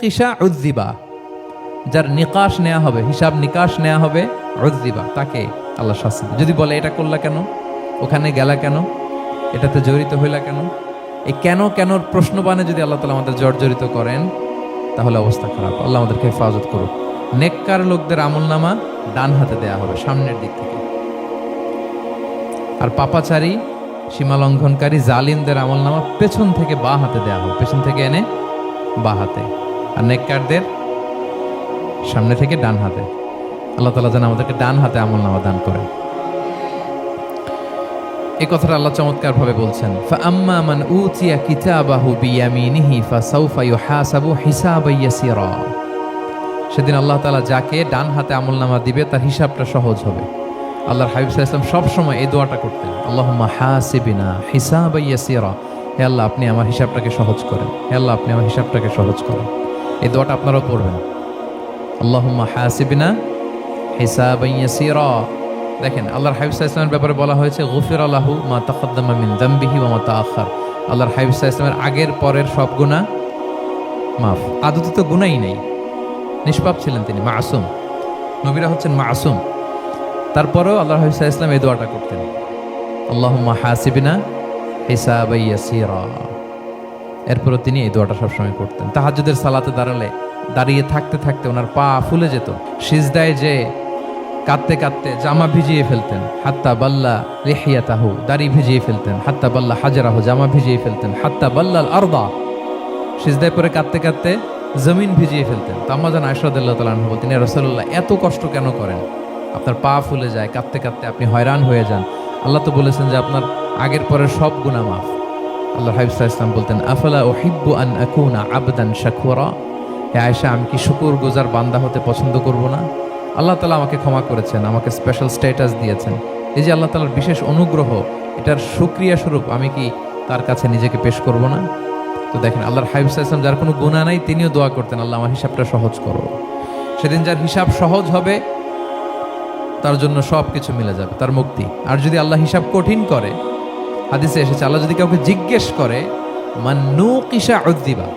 কিসা উদ্দিবা যার নিকাশ নেওয়া হবে, হিসাব নিকাশ নেওয়া হবে উদ্দিবা তাকে আল্লাহ শাস্তি যদি বলে, এটা করলা কেন? ওখানে গেলা কেন? এটাতে জড়িত হইলা কেন? এই কেন কেনর প্রশ্নবানে যদি আল্লাহ তালা আমাদের জর্জরিত করেন, তাহলে অবস্থা খারাপ। আল্লাহ আমাদেরকে হেফাজত করুক। নেককার লোকদের আমল নামা ডান হাতে দেয়া হবে, সামনের দিক থেকে। আর পাপাচারী সীমালঙ্ঘনকারী জালিমদের আমল নামা পেছন থেকে বা হাতে দেওয়া হবে। পেছন থেকে এনে বা হাতে। আর নেককারদের সামনে থেকে ডান হাতে। আল্লাহ তালা যেন আমাদেরকে ডান হাতে আমল নামা দান করেন এই কথাটা আল্লাহ চমৎকার ভাবে বলছেন, ফাআম্মা মান উতিয়া কিতাবাহু বিয়ামিনিহি ফাসাউফা ইউহাসাবু হিসাবান সেদিন আল্লাহ তাআলা যাকে ডান হাতে আমলনামা দিবে, তার হিসাবটা সহজ হবে। আল্লাহর হাবিব সাল্লাল্লাহু আলাইহি সব এই দোয়াটা করতেন, আল্লাহুম্মা হাসিবিনা হিসাবান ইয়াসিরা। হে আল্লাহ, আপনি আমার হিসাবটাকে সহজ করেন। হে আল্লাহ, আপনি আমার হিসাবটাকে সহজ করেন। এই দোয়াটা আপনারাও পড়বেন। আল্লাহুম্মা হাসিবিনা ইয়াসিরা। দেখেন, আল্লাহর হাবিব ইসলামের ব্যাপারে বলা হয়েছে, গফির আল্লাহু মা তাকদ্দামা মিন দাম্বিহি ওয়া মা তাআখার। আল্লাহর হাবিব ইসলামের আগের পরের সব গুনাহ মাফ। আদতে তো গুনাই নেই। নিষ্পাপ ছিলেন তিনি, মাসুম। নবীরা হচ্ছেন মাসুম। তারপরেও আল্লাহ হাবিব ইসলাম এই দোয়াটা করতেন। আল্লাহুম্মা হাসিবিনা হিসাবা এরপরও তিনি এই দোয়াটা সবসময় করতেন। তাহাজ্জুদের সালাতে দাঁড়ালে, দাঁড়িয়ে থাকতে থাকতে ওনার পা ফুলে যেত। সিজদায় যে কাঁদতে কাঁদতে জামা ভিজিয়ে ফেলতেন। হাত্তা বাল্লা রেহিয়া তাহু দাড়ি ভিজিয়ে ফেলতেন। হাত্তা বাল্লা হাজারাহু, জামা ভিজিয়ে ফেলতেন। হাত্তা বাল্লাল আরদা, সিজদায় পরে কাঁদতে কাঁদতে জমিন ভিজিয়ে ফেলতেন। তো আম্মা জান আয়সাদুল্লাহ তালাহ বলতেন রসল্লাহ এত কষ্ট কেন করেন? আপনার পা ফুলে যায়, কাঁদতে কাঁদতে আপনি হয়রান হয়ে যান। আল্লাহ তো বলেছেন যে, আপনার আগের পরের সব গুণা মাফ। আল্লাহ হাবিবুল্লাহ ইসলাম বলতেন, আফলা ও হিব্বু আন আকুনা আবদান শাকুরা? হে আয়সা আমি কি শুকুর গোজার বান্দা হতে পছন্দ করব না? আল্লাহ তালা আমাকে ক্ষমা করেছেন, আমাকে স্পেশাল স্ট্যাটাস দিয়েছেন। এই যে আল্লাহ তালার বিশেষ অনুগ্রহ, এটার সুক্রিয়া স্বরূপ আমি কি তার কাছে নিজেকে পেশ করব না? তো দেখেন, আল্লাহর হাবিব ইসলাম যার কোনো গুণা নাই, তিনিও দোয়া করতেন, আল্লাহ, আমার হিসাবটা সহজ করো। সেদিন যার হিসাব সহজ হবে, তার জন্য সব কিছু মিলে যাবে, তার মুক্তি। আর যদি আল্লাহ হিসাব কঠিন করে হাদিসে এসেছে, আল্লাহ যদি কাউকে জিজ্ঞেস করে, মান নু কিসা উদ্দিবা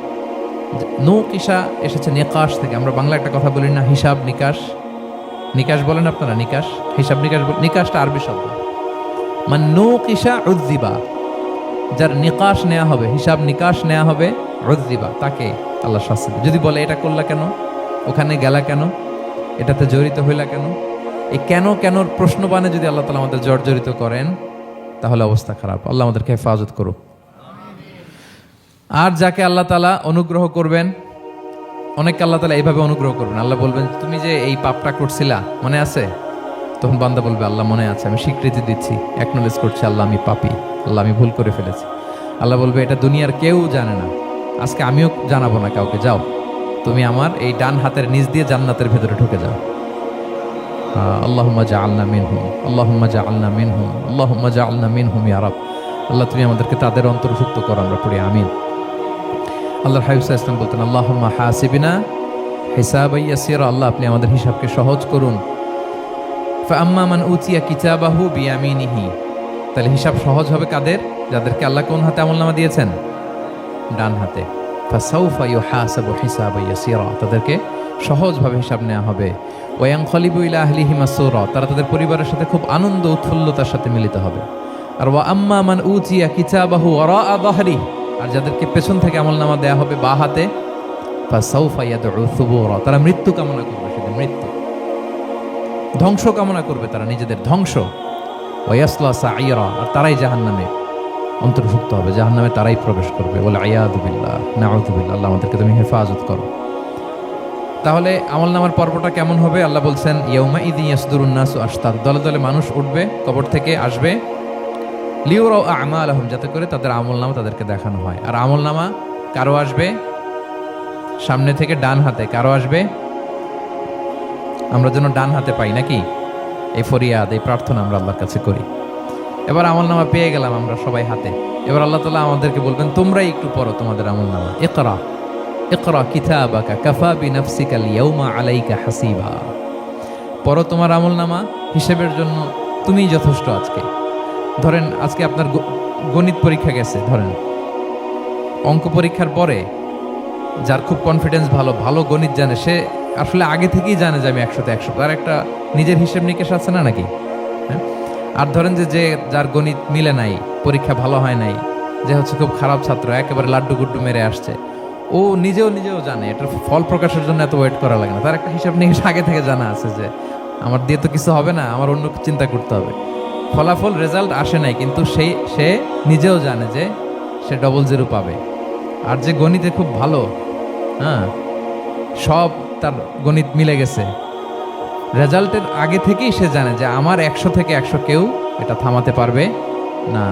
নু কিসা এসেছে নিকাশ থেকে। আমরা বাংলা একটা কথা বলি না, হিসাব নিকাশ। নিকাশ বলেন আপনারা, নিকাশ? হিসাব নিকাশ নিকাশটা আরবি শব্দ। মান নু কিসা উদ্দিবা যার নিকাশ নেওয়া হবে, হিসাব নিকাশ নেওয়া হবে উদ্দিবা তাকে আল্লাহ শাস্তি যদি বলে, এটা করলা কেন? ওখানে গেলা কেন? এটাতে জড়িত হইলা কেন? এই কেন কেনর প্রশ্নবানে যদি আল্লাহ তালা আমাদের জর্জরিত করেন তাহলে অবস্থা খারাপ। আল্লাহ আমাদেরকে হেফাজত করুক। আর যাকে আল্লাহ তালা অনুগ্রহ করবেন অনেক আল্লাহ তালা এইভাবে অনুগ্রহ করবেন। আল্লাহ বলবেন, তুমি যে এই পাপটা করছিলা, মনে আছে? তখন বান্দা বলবে, আল্লাহ, মনে আছে, আমি স্বীকৃতি দিচ্ছি। একনলেজ করছি, আল্লাহ, আমি পাপি। আল্লাহ, আমি ভুল করে ফেলেছি। আল্লাহ বলবে, এটা দুনিয়ার কেউ জানে না। আজকে আমিও জানাব না কাউকে। যাও, তুমি আমার এই ডান হাতের নিচ দিয়ে জান্নাতের ভেতরে ঢুকে যাও। আল্লাহুম্মা জাআলনা মিনহুম, আল্লাহুম্মা জাআলনা মিনহুম, আল্লাহুম্মা জাআলনা মিনহুম ইয়া রাব। আল্লাহ, তুমি আমাদেরকে তাদের অন্তর্ভুক্ত করো, আমরা পড়ি, আমিন। সাল্লাল্লাহু আলাইহি ওয়াসাল্লাম বলতেন, আল্লাহুম্মা হাসিবিনা হিসাবান ইয়াসিরা আল্লাহ, আপনি আমাদের হিসাবকে সহজ করুন। ফাআম্মা মান উতিয়া কিতাবাহু বিয়ামিনিহি তাহলে হিসাব সহজ হবে কাদের? যাদেরকে আল্লাহ কোন হাতে আমলনামা দিয়েছেন? ডান হাতে। ফাসাউফা ইউহাসাবু হিসাবান ইয়াসিরা তাদেরকে সহজভাবে হিসাব নেওয়া হবে। ওয়াং খলিবু ইলা আহলিহি মাসুরা, তারা তাদের পরিবারের সাথে খুব আনন্দ উৎফুল্লতার সাথে মিলিত হবে। আর ওয়া আম্মা মান উতিয়া কিতাবাহু ওয়ারা দাহরি, আর যাদেরকে পেছন থেকে আমলনামা দেয়া হবে বা হাতে তারা মৃত্যু কামনা করবে, সেদিন মৃত্যু। ধ্বংস কামনা করবে তারা, নিজেদের ধ্বংস। আর তারাই জাহান্নামে অন্তর্ভুক্ত হবে, জাহান্নামে তারাই প্রবেশ করবে। বলে আয়াদুবিল্লাহ নাউদুবিল্লাহ আল্লাহ আমাদেরকে তুমি হেফাজত করো। তাহলে আমল নামার পর্বটা কেমন হবে? আল্লাহ বলছেন ইয়ৌমা ইদি ইয়াসদুরুন্নাসু আশতাক দলে দলে মানুষ উঠবে, কবর থেকে আসবে। লিওরাও আমা আলহম যাতে করে তাদের আমল নামা তাদেরকে দেখানো হয়। আর আমল নামা কারও আসবে? সামনে থেকে ডান হাতে কারও আসবে? আমরা যেন ডান হাতে পাই, নাকি? এই ফরিয়াদ, এই প্রার্থনা আমরা আল্লাহর কাছে করি। এবার আমল নামা পেয়ে গেলাম আমরা সবাই হাতে। এবার আল্লাহ তালা আমাদেরকে বলবেন, তোমরাই একটু পড়ো তোমাদের আমল নামা। ইকরা। ইকরা কিতাবাকা, কাফা বিনাফসিকা লিয়াউমা আলাইকা হাসিবা। পড়ো তোমার আমল নামা হিসেবের জন্য তুমিই যথেষ্ট আজকে। ধরেন, আজকে আপনার গণিত পরীক্ষা গেছে, ধরেন। অঙ্ক পরীক্ষার পরে যার খুব কনফিডেন্স ভালো ভালো গণিত জানে, সে আসলে আগে থেকেই জানে যে আমি একশোতে একশো। তার একটা নিজের হিসেব নিকেশ আছে না নাকি? হ্যাঁ? আর ধরেন যে যে যার গণিত মিলে নাই, পরীক্ষা ভালো হয় নাই, যে হচ্ছে খুব খারাপ ছাত্র, একেবারে লাড্ডু গুড্ডু মেরে আসছে ও নিজেও নিজেও জানে, এটার ফল প্রকাশের জন্য এত ওয়েট করা লাগে না। তার একটা হিসাব নিয়ে আগে থেকে জানা আছে যে, আমার দিয়ে তো কিছু হবে না, আমার অন্য চিন্তা করতে হবে। ফলাফল রেজাল্ট আসে নাই, কিন্তু সেই সে নিজেও জানে যে, সে ডবল জিরো পাবে। আর যে গণিতে খুব ভালো হ্যাঁ সব তার গণিত মিলে গেছে। রেজাল্টের আগে থেকেই সে জানে যে, আমার একশো থেকে একশো কেউ এটা থামাতে পারবে না।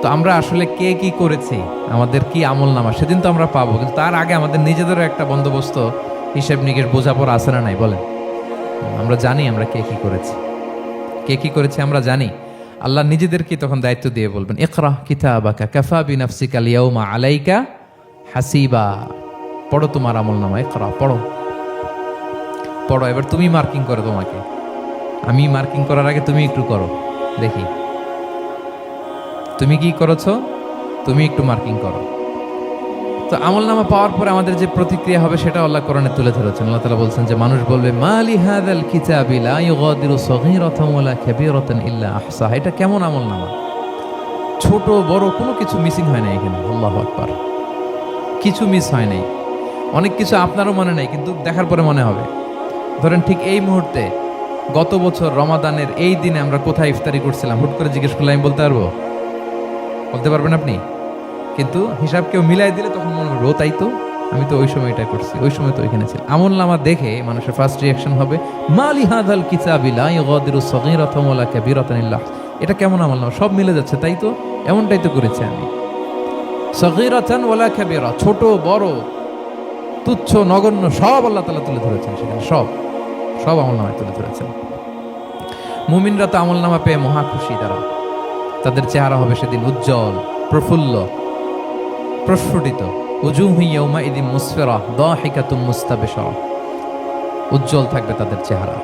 তো আমরা আসলে কে কি করেছি? আমাদের কি আমল নামা? সেদিন তো আমরা পাবো, কিন্তু তার আগে আমাদের নিজেদেরও একটা বন্দোবস্ত হিসেব নিকেশ বোঝাপড় আছে না নাই? বলেন। আমরা জানি আমরা কে কি করেছি। কে কি করেছে আমরা জানি। আল্লাহ নিজেদেরকে তখন দায়িত্ব দিয়ে বলবেন, ইকরা কিতাবাকা, কাফা বি নাফসিকা লিয়াউমা আলাইকা হাসিবা। পড়ো তোমার আমল নামা, ইকরা, পড়ো। পড়ো, এবার তুমি মার্কিং করো তোমাকে। আমি মার্কিং করার আগে তুমি একটু করো, দেখি। তুমি কি করেছ? তুমি একটু মার্কিং করো। তো আমল নামা পাওয়ার পরে আমাদের যে প্রতিক্রিয়া হবে সেটা আল্লাহ কোরআনে তুলে ধরেছেন। আল্লাহ তালা বলছেন যে, মানুষ বলবে মালি হাদাল কিতাবি লা ইউগাদিরু সগীরাতান ওয়ালা কাবীরাতান ইল্লা আহসাহা। এটা কেমন আমল নামা? ছোট, বড় কোনো কিছু মিসিং হয় না এখানে। আল্লাহু আকবার। কিছু মিস হয় নাই। অনেক কিছু আপনারও মনে নাই, কিন্তু দেখার পরে মনে হবে। ধরেন ঠিক এই মুহূর্তে গত বছর রমাদানের এই দিনে আমরা কোথায় ইফতারি করছিলাম? হুট করে জিজ্ঞেস করলে আমি বলতে পারব? বলতে পারবেন আপনি? কিন্তু হিসাব কেউ মিলাই দিলে তখন মনে হবে তাই তো? আমি তো ওই সময় এটা করছি, ওই সময় তো ওইখানে ছিল আমল নামা দেখে মানুষের ফার্স্ট রিয়াকশন হবে, মালি হাদাল কিতাবিলা ইগাদিরু সগীরাতাম ওয়ালা কাবীরাতান এটা কেমন আমল নামা? সব মিলে যাচ্ছে, তাই তো? এমনটাই তো করেছি আমি। সগীরাতান ওয়ালা কাবীরা, ছোট, বড়, তুচ্ছ, নগণ্য, সব আল্লাহ তাআলা তুলে ধরেছেন সেখানে, সব। সব আমল নামায় তুলে ধরেছেন। মুমিনরা তো আমল নামা পেয়ে মহা খুশি তারা তাদের চেহারা হবে সেদিন উজ্জ্বল, প্রফুল্ল, প্রস্ফুটিত। উজুহু ইয়াউমা ইদিন মুসফিরা, দাহিকাতুম মুস্তাবিশা। উজ্জ্বল থাকবে তাদের চেহারা।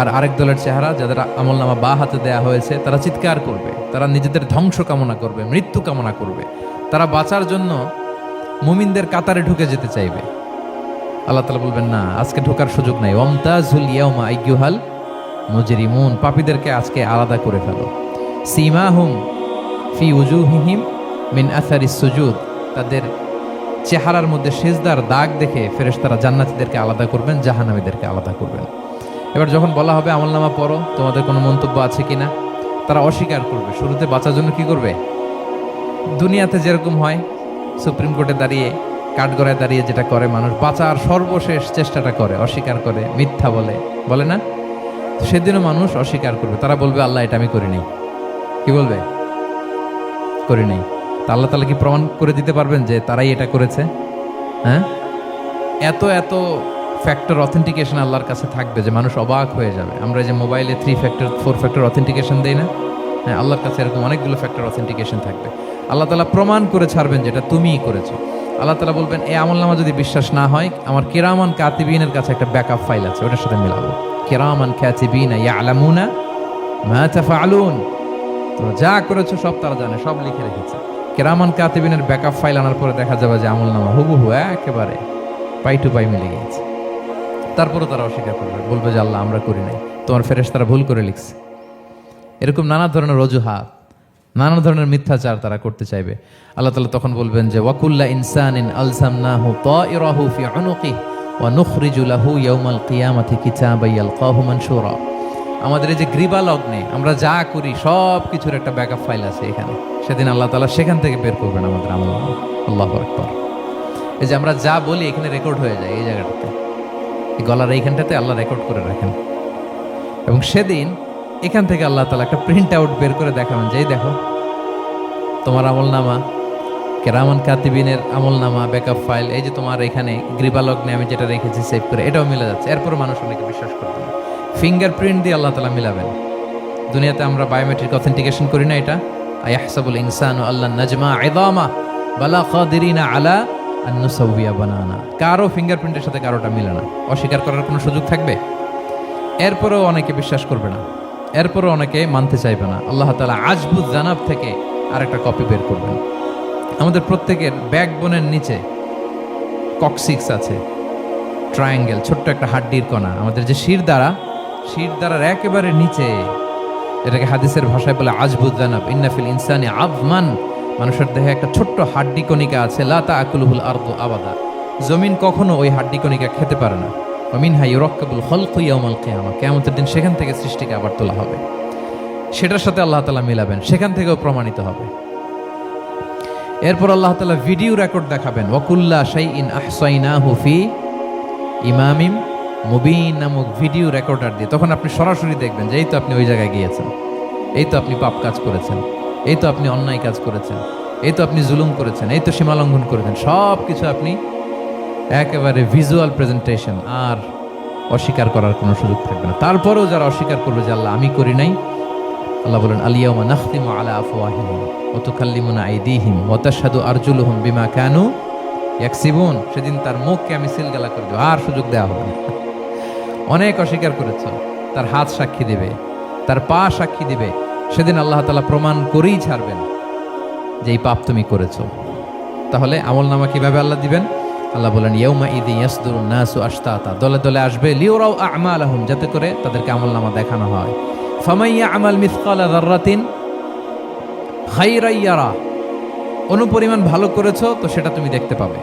আর আরেক দলের চেহারা যাদের আমলনামা বা হাতে দেয়া হয়েছে, তারা চিৎকার করবে, তারা নিজেদের ধ্বংস কামনা করবে, মৃত্যু কামনা করবে। তারা বাঁচার জন্য মুমিনদের কাতারে ঢুকে যেতে চাইবে। আল্লাহ তালা বলবেন, না, আজকে ঢোকার সুযোগ নাই। ওমতাজুল ইয়াউমা আইয়ুহাল মুজরিমুন, পাপীদেরকে আজকে আলাদা করে ফেলো। সীমাহুম ফি উজুহিহিম মিন আসারি সুজুদ। তাদের চেহারার মধ্যে সেজদার দাগ দেখে ফেরেশ তারা জান্নাতীদেরকে আলাদা করবেন, জাহান্নামীদেরকে আলাদা করবেন। এবার যখন বলা হবে আমলনামা পড়ো, তোমাদের কোনো মন্তব্য আছে কিনা? তারা অস্বীকার করবে। শুরুতে বাঁচার জন্য কি করবে? দুনিয়াতে যেরকম হয়, সুপ্রিম কোর্টে দাঁড়িয়ে, কাঠগড়ায় দাঁড়িয়ে যেটা করে মানুষ, বাঁচার সর্বশেষ চেষ্টাটা করে, অস্বীকার করে, মিথ্যা বলে। বলে না? সেদিনও মানুষ অস্বীকার করবে। তারা বলবে, আল্লাহ, এটা আমি করি নাই কি বলবে? করি নাই। তা আল্লাহ তালা কি প্রমাণ করে দিতে পারবেন যে তারাই এটা করেছে? হ্যাঁ? এত এত ফ্যাক্টর অথেন্টিকেশন আল্লাহর কাছে থাকবে যে মানুষ অবাক হয়ে যাবে। আমরা যে মোবাইলে three factor four factor authentication দেই না? হ্যাঁ আল্লাহর কাছে এরকম অনেকগুলো ফ্যাক্টর অথেন্টিকেশন থাকবে। আল্লাহ তালা প্রমাণ করে ছাড়বেন যেটা তুমিই করেছ। আল্লাহ তালা বলবেন এই আমলনামা যদি বিশ্বাস না হয়, আমার কেরামান কাতিবিনের কাছে একটা ব্যাকআপ ফাইল আছে, ওটার সাথে মিলাবো। কেরামান কাতিবিন ইয়া আলামুনা মা তাফআলুন তোমরা যা করেছ সব তারা জানে, সব লিখে রেখেছে। কেরামান কাতিবিনের ব্যাকআপ ফাইল আনার পরে দেখা যাবে যে আমল নামা হুবহু একেবারে পাই টু পাই মিলে গিয়েছে। তারপরে তারা অস্বীকার করবে, বলবে যে আল্লাহ, আমরা করি নাই। তোমার ফেরেশ তারা ভুল করে লিখছে। এরকম নানা ধরনের অজুহাত, নানা ধরনের মিথ্যাচার তারা করতে চাইবে। আল্লাহ তালা তখন বলবেন যে, ওয়াকুল্লা ইনসান ইন আলসাম আলসামনাহু তাইরাহু ফি উনুকিহি ওয়া নুখরিজু লাহু ইয়াউমাল কিয়ামাতি কিতাবান ইয়ালকাহু মানশুরা। আমাদের এই যে গ্রীবা লগ্নে আমরা যা করি সব কিছুর একটা ব্যাকআপ ফাইল আছে এখানে। সেদিন আল্লাহ তালা সেখান থেকে বের করবেন আমাদের আমল আল্লাহ আকবর। এই যে আমরা যা বলি এখানে রেকর্ড হয়ে যায় এই জায়গাটাতে। এই গলার এইখানটাতে আল্লাহ রেকর্ড করে রাখেন। এবং সেদিন এখান থেকে আল্লাহ তালা একটা প্রিন্ট আউট বের করে দেখাবেন যে, এই দেখো, তোমার আমল নামা কেরামান কাতিবিনের আমল নামা ব্যাকআপ ফাইল এই যে তোমার এখানে গ্রীবালগ্নে আমি যেটা রেখেছি সেভ করে, এটাও মিলে যাচ্ছে। এরপর মানুষ অনেকে বিশ্বাস করতে না। ফিঙ্গারপ্রিন্ট দিয়ে আল্লাহ তালা মিলাবেন। দুনিয়াতে আমরা বায়োমেট্রিক অথেন্টিকেশন করি না এটা। আয়াহসাবুল ইনসান আল্লাহ নাজমা আইদামা বালা কাদিরিনা আলা আন্নুসাউবিয়া বানানা। কারও ফিঙ্গারপ্রিন্টের সাথে কারোটা মিলে না। অস্বীকার করার কোনো সুযোগ থাকবে? এরপরেও অনেকে বিশ্বাস করবে না। এরপরও অনেকে মানতে চাইবে না। আল্লাহ তালা আজবুদ জানাব থেকে আরেকটা কপি বের করবেন। আমাদের প্রত্যেকের ব্যাকবোনের নিচে কক্সিক্স আছে। ট্রায়াঙ্গেল ছোট্ট একটা হাড্ডির কণা। আমাদের যে শির দ্বারা শির দ্বারার একেবারে নিচে। এটাকে হাদিসের ভাষায় বলে আজবুদ্দানাব ইন্নাফিল ইনসানি আবমান মানুষের দেহে একটা ছোট্ট হাড্ডি কণিকা আছে লাতা আকুলহুল আরদু আবাদা। জমিন কখনো ওই হাড্ডি কণিকা খেতে পারে না। অমিন হাই রক্কাবুল হলক ইয়ামাল কেয়ামা। কেয়ামতের দিন সেখান থেকে সৃষ্টিকে আবার তোলা হবে। সেটার সাথে আল্লাহ তালা মিলাবেন, সেখান থেকেও প্রমাণিত হবে। এরপর আল্লাহ তালা ভিডিও রেকর্ড দেখাবেন। ওয়াকুল্লা শাই ইন আহসাইনা হুফি ইমামিম মুবিন নামক ভিডিও রেকর্ডার দিয়ে তখন আপনি সরাসরি দেখবেন যে এই তো আপনি ওই জায়গায় গিয়েছেন, এই তো আপনি পাপ কাজ করেছেন, এই তো আপনি অন্যায় কাজ করেছেন, এই তো আপনি জুলুম করেছেন, এই তো সীমালঙ্ঘন করেছেন সব কিছু আপনি একেবারে ভিজুয়াল প্রেজেন্টেশন আর অস্বীকার করার কোনো সুযোগ থাকবে না। তারপরেও যারা অস্বীকার করবে যে আল্লাহ আমি করি নাই, আল্লাহ বলেন আলিয়াউমা নাখতিমু আলা আফওয়াহিহিম ওয়া তুকাল্লিমুনা আইদিহিম ওয়া তাশহাদু আরজুলুহুম বিমা কানু ইয়াকসিবুন। সেদিন তার মুখকে আমি সিলগালা করে দেবো, আর সুযোগ দেওয়া হবে না। অনেক অস্বীকার করেছ। তার হাত সাক্ষী দেবে, তার পা সাক্ষী দেবে। সেদিন আল্লাহ তালা প্রমাণ করেই ছাড়বেন যে এই পাপ তুমি করেছ। তাহলে আমল নামা কীভাবে আল্লাহ দিবেন? আল্লাহ বলেন ইয়ৌমা ঈদ ইয়াসদুর নাসু আশতাতা। দলে দলে আসবে লিওরাও আমালাহুম, যাতে করে তাদেরকে আমল নামা দেখানো হয়। ফামাইয়া আমাল মিসকালা দাররাতিন খাইরাইয়ারা অনুপরিমাণ ভালো করেছ, তো সেটা তুমি দেখতে পাবে।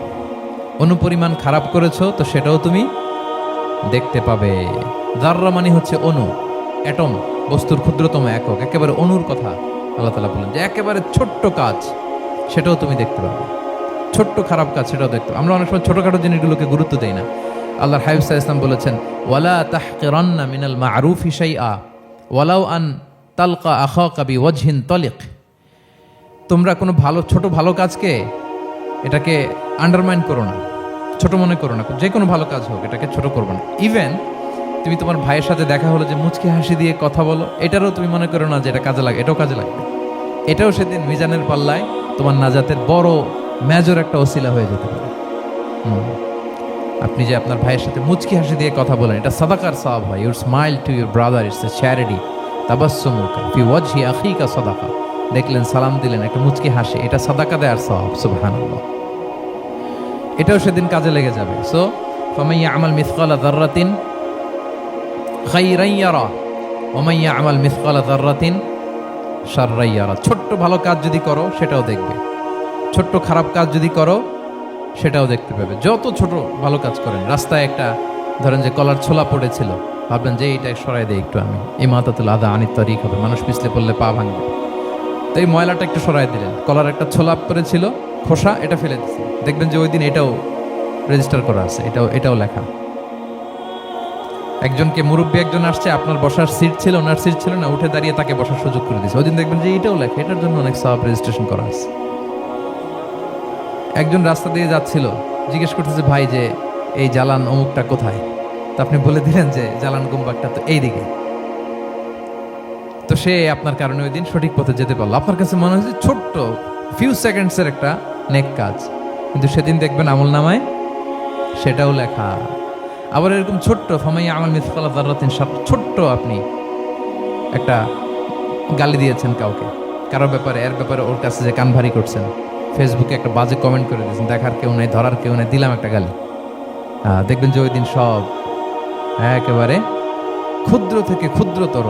অনুপরিমাণ খারাপ করেছ, তো সেটাও তুমি দেখতে পাবে। দাররা মানে হচ্ছে অনু। অ্যাটম, বস্তুর ক্ষুদ্রতম একক। একেবারে অনুর কথা আল্লাহ তালা বলেন যে একেবারে ছোট্ট কাজ, সেটাও তুমি দেখতে পাবে। ছোট্ট খারাপ কাজ, সেটাও দেখতে আমরা অনেক সময় ছোটখাটো জিনিসগুলোকে গুরুত্ব দেই না। আল্লাহর হাইফ সাহা ইসলাম বলেছেন, ওয়ালা তাহকিরান্না মিনাল মা'রুফ আ ওয়ালাউ আন তালকা আখাকা কাবি ওয়াজহিন তলিক। তোমরা কোনো ভালো, ছোট ভালো কাজকে এটাকে আন্ডারমাইন করো না। ছোট মনে করো না, যে কোনো ভালো কাজ হোক, এটাকে ছোট করব না। ইভেন তুমি তোমার ভাইয়ের সাথে দেখা হলো যে মুচকি হাসি দিয়ে কথা বলো, এটারও তুমি মনে করো না যে এটা কাজে লাগে, এটাও কাজে লাগবে। এটাও সেদিন মিজানের পাল্লায় তোমার নাজাতের বড় মেজর একটা ওসিলা হয়ে যেতে পারে। আপনি যে আপনার ভাইয়ের সাথে মুচকি হাসি দিয়ে কথা বলেন, এটা সাদাকার সওয়াব হয়। Your smile to your brother it's a charity দেখলেন, সালাম দিলেন, একটা মুচকি হাসি, এটা সাদাকা দেয়ার সওয়াব, সুবহানাল্লাহ। এটাও সেদিন কাজে লেগে যাবে। সো ফামাইয়া আমাল মিসকালা দাররাতিন খাইরান ইয়ারা ওমাইয়া আমাল মিসকালা দাররাতিন শাররান ইয়ারা ছোট্ট ভালো কাজ যদি করো, সেটাও দেখবে। ছোট্ট খারাপ কাজ যদি করো, সেটাও দেখতে পাবে। যত ছোট ভালো কাজ করেন, রাস্তায় একটা ধরেন যে কলার ছোলা পড়েছিল, ভাবলেন যে এইটা সরাই দেয় একটু আমি। এই মাতাতুল আদা আনিত তরিক হবে, মানুষ পিছলে পড়লে পা ভাঙবে। তো এই ময়লাটা একটু সরাই দিলেন। কলার একটা ছোলা পড়েছিল খোসা, এটা ফেলে দিচ্ছে দেখবেন যে ওই দিন এটাও রেজিস্টার করা আছে, এটাও এটাও লেখা। একজনকে মুরব্বী একজন আসছে, আপনার বসার সিট ছিল, ওনার সিট ছিল না, উঠে দাঁড়িয়ে তাকে বসার সুযোগ করে দিচ্ছে ওই দিন দেখবেন যে এটাও লেখা, এটার জন্য অনেক সব রেজিস্ট্রেশন করা আছে। একজন রাস্তা দিয়ে যাচ্ছিল, জিজ্ঞেস করতেছে, ভাই, যে এই জালান অমুকটা কোথায়? তো আপনি বলে দিলেন যে জালান গুম্বাকটা তো এই দিকে তো সে আপনার কারণে ওই দিন সঠিক পথে যেতে পারল। আপনার কাছে মনে হচ্ছে ছোট্ট ফিউ সেকেন্ডসের একটা নেক কাজ। কিন্তু সেদিন দেখবেন আমল নামায় সেটাও লেখা। আবার এরকম ছোট্ট, ফামাই আমল মিসকালা দাররাতিন সব ছোট্ট আপনি একটা গালি দিয়েছেন কাউকে। কারও ব্যাপারে, এর ব্যাপারে ওর কাছে যে কান ভারী করছেন, ফেসবুকে একটা বাজে কমেন্ট করে দিয়েছেন, দেখার কেউ নেই, ধরার কেউ নেই, দিলাম একটা গালি। দেখবেন যে ওই দিন সব একেবারে ক্ষুদ্র থেকে ক্ষুদ্রতর।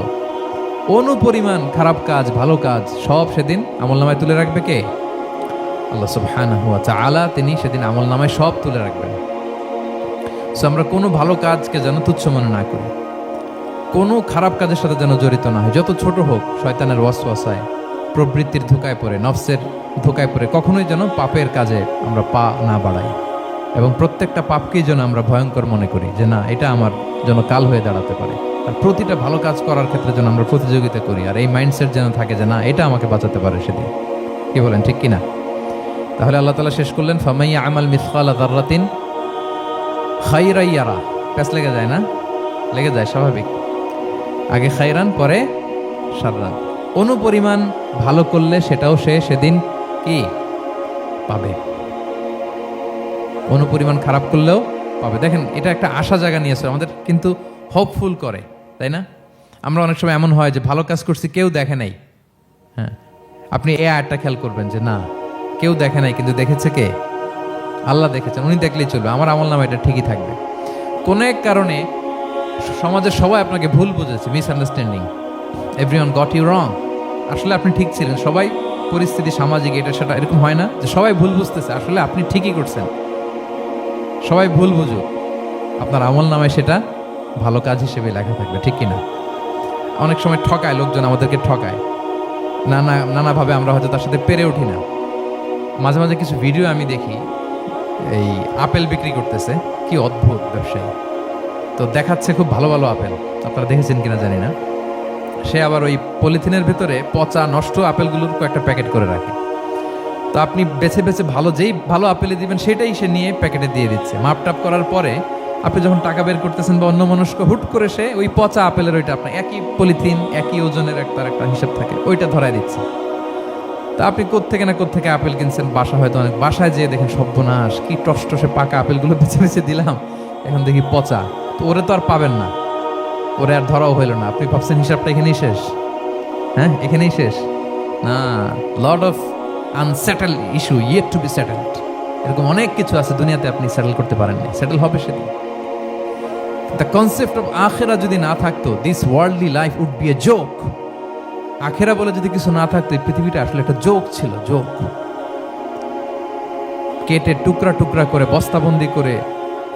অনুপরিমাণ খারাপ কাজ, ভালো কাজ, সব সেদিন আমল নামায় তুলে রাখবে কে? আল্লাহ সুবহানাহু ওয়া তাআলা তিনি সেদিন আমল নামায় সব তুলে রাখবেন। সো আমরা কোনো ভালো কাজকে যেন তুচ্ছ মনে না করি। কোনো খারাপ কাজের সাথে যেন জড়িত না হয়। যত ছোট হোক, শয়তানের ওয়াসওয়াসায়, প্রবৃত্তির ধোকায় পড়ে, নফসের ধোকায় পড়ে, কখনোই যেন পাপের কাজে আমরা পা না বাড়াই। এবং প্রত্যেকটা পাপকেই যেন আমরা ভয়ঙ্কর মনে করি যে না, এটা আমার যেন কাল হয়ে দাঁড়াতে পারে। আর প্রতিটা ভালো কাজ করার ক্ষেত্রে যেন আমরা প্রতিযোগিতা করি। আর এই মাইন্ডসেট যেন থাকে যে না, এটা আমাকে বাঁচাতে পারে সেদিন। কি বলেন, ঠিক কিনা? তাহলে আল্লাহ তালা শেষ করলেন, ফামাইয়া আমাল মিসকালা দাররাতিন খাইরাইয়ারা প্যাস লেগে যায় না? লেগে যায়, স্বাভাবিক। আগে খাইরান, পরে সাররান অনুপরিমাণ ভালো করলে সেটাও সে সেদিন কি? পাবে। অনুপরিমাণ খারাপ করলেও পাবে। দেখেন, এটা একটা আশা জায়গা নিয়েছে আমাদের কিন্তু হোপফুল করে, তাই না? আমরা অনেক সময় এমন হয় যে ভালো কাজ করছি, কেউ দেখে নাই। হ্যাঁ। আপনি এ আয়টা খেয়াল করবেন যে না কেউ দেখে নাই, কিন্তু দেখেছে কে? আল্লাহ দেখেছেন, উনি দেখলেই চলবে। আমার আমল নামা এটা ঠিকই থাকবে। কোনো এক কারণে সমাজের সবাই আপনাকে ভুল বুঝেছে misunderstanding everyone got you wrong আসলে আপনি ঠিক ছিলেন। সবাই পরিস্থিতি সামাজিক, এটা সেটা এরকম হয় না যে সবাই ভুল বুঝতেছে। আসলে আপনি ঠিকই করছেন। সবাই ভুল বুঝুক। আপনার আমল নামায় সেটা ভালো কাজ হিসেবে লেখা থাকবে, ঠিক কিনা? অনেক সময় ঠকায়, লোকজন আমাদেরকে ঠকায়। নানা, নানাভাবে আমরা হয়তো তার সাথে পেরে উঠি না। মাঝে মাঝে কিছু ভিডিও আমি দেখি, এই আপেল বিক্রি করতেছে। কি অদ্ভুত ব্যবসায়ী। তো দেখাচ্ছে খুব ভালো ভালো আপেল। আপনারা দেখেছেন কিনা জানি না। সে আবার ওই পলিথিনের ভেতরে পচা, নষ্ট আপেলগুলোর কয়েকটা প্যাকেট করে রাখে। তো আপনি বেছে বেছে ভালো যেই ভালো আপেলে দিবেন, সেটাই সে নিয়ে প্যাকেটে দিয়ে দিচ্ছে। মাপ টাপ করার পরে আপনি যখন টাকা বের করতেছেন বা অন্য মনস্ক হুট করে সে ওই পচা আপেলের ওইটা আপনার একই পলিথিন, একই ওজনের একটা একটা হিসাব থাকে, ওইটা ধরায় দিচ্ছে। তা আপনি কোত্থেকে না কোত্থেকে আপেল কিনছেন? বাসা হয়তো অনেক বাসায় যেয়ে দেখেন সর্বনাশ, কি টষ্ট সে পাকা আপেলগুলো বেছে বেছে দিলাম। এখন দেখি পচা। তো ওরে তো আর পাবেন না। ওরে আর ধরাও হইল না। আপনি ভাবছেন হিসাবটা এখানেই শেষ? হ্যাঁ এখানেই শেষ? না, lord of unsettle issue yet to be settled. এরকম অনেক কিছু আছে দুনিয়াতে আপনি সেটেল করতে পারেননি। সেটেল হবে সেদিন। দ্য কনসেপ্ট অফ আখেরা যদি না থাকতো this worldly life would be a joke আখেরা বলে যদি কিছু না থাকতো, এই পৃথিবীটা আসলে একটা জোক ছিল, জোক। কেটে টুকরা টুকরা করে বস্তাবন্দি করে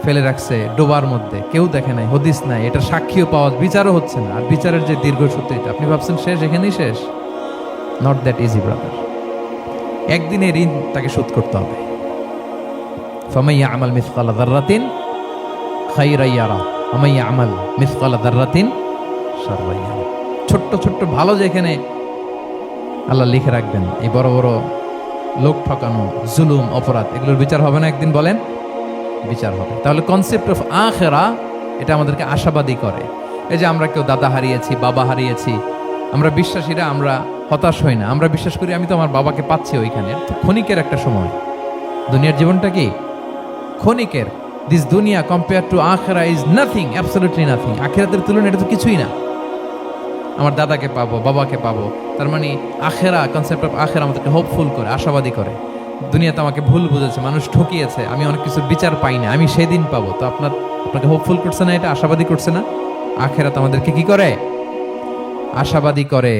ফেলে রাখছে ডোবার মধ্যে। কেউ দেখে নাই, হদিস নাই এটা সাক্ষীও পাওয়া বিচারও হচ্ছে না। আর বিচারের যে দীর্ঘ সত্যিটা আপনি ভাবছেন শেষ, এখানেই শেষ? নট দ্যাট ইজি ব্রাদার একদিনে ঋণ তাকে শোধ করতে হবে। ফামাইয়া আমাল মিসকালা দাররাতিন খাইরাইয়ারা আমাইয়া আমাল মিসকালা দাররাতিন শাররাইয়ারা ছোট্ট ছোট্ট ভালো যেখানে আল্লাহ লিখে রাখবেন। এই বড় বড় লোক ঠকানো, জুলুম, অপরাধ, এগুলোর বিচার হবে না একদিন বলেন? বিচার হবে। তাহলে কনসেপ্ট অফ আখেরা, এটা আমাদেরকে আশাবাদী করে। এই যে আমরা কেউ দাদা হারিয়েছি, বাবা হারিয়েছি, আমরা বিশ্বাসীরা, আমরা হতাশ হই না। আমরা বিশ্বাস করি আমি তো আমার বাবাকে পাচ্ছি ওইখানে। ক্ষণিকের একটা সময়। দুনিয়ার জীবনটা কি? ক্ষণিকের। দিস দুনিয়া কম্পেয়ার টু আখেরা ইজ নাথিং অ্যাবসলিউটলি নাথিং আখেরাতের তুলনায় এটা তো কিছুই না। আমার দাদাকে পাবো, বাবাকে পাবো। তার মানে আখেরা কনসেপ্ট অফ আখেরা আমাদেরকে হোপফুল করে, আশাবাদী করে। দুনিয়াতে আমাকে ভুল বুঝেছে, মানুষ ঠকিয়েছে, আমি অনেক কিছু বিচার পাই না, আমি সেদিন পাবো। তো আপনার, আপনাকে হোপফুল করছে না এটা, আশাবাদী করছে না? আখেরা তো আমাদেরকে কি করে? আশাবাদী করে।